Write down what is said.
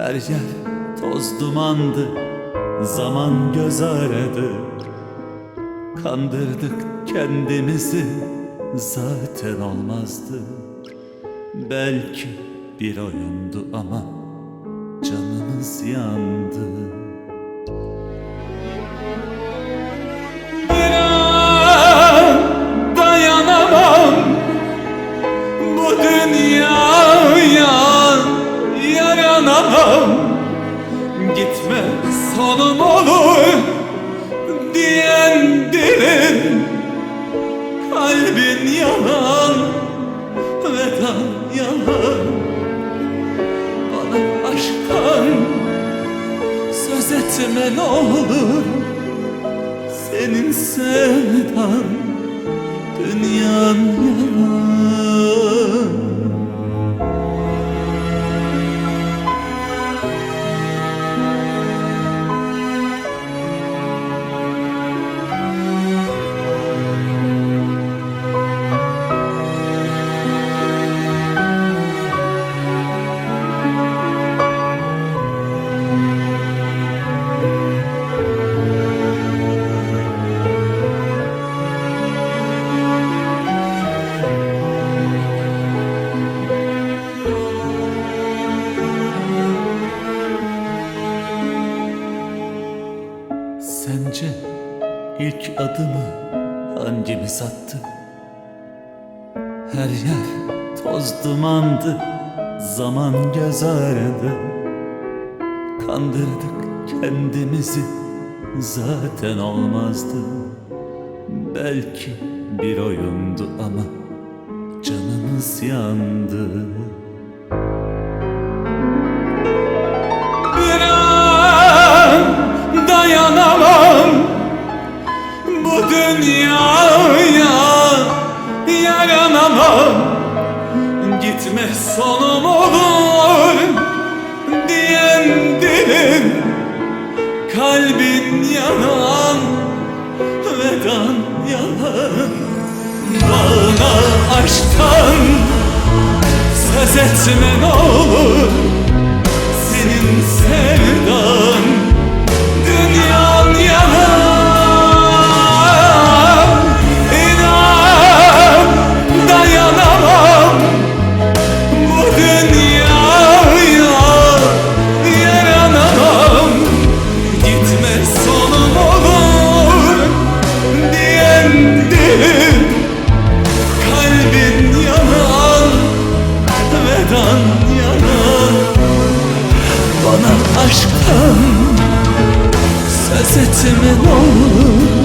Her yer toz dumandı Zaman göz aradı. Kandırdık kendimizi Zaten olmazdı. Belki bir oyundu ama Canımız yandı aşktan söz etme ne olur. Senin sevdan dünyan yalan ilk adımı hangimiz attı? Her yer toz dumandı, zaman göz aradı. Kandırdık kendimizi, zaten olmazdı. Belki bir oyundu ama canımız yandı. Dünyaya yaranamam. Gitme sonum olur diyen dilim. Kalbin yanan vedan yalan Bana aşktan söz etme ne olur aşkım Söz etimin olur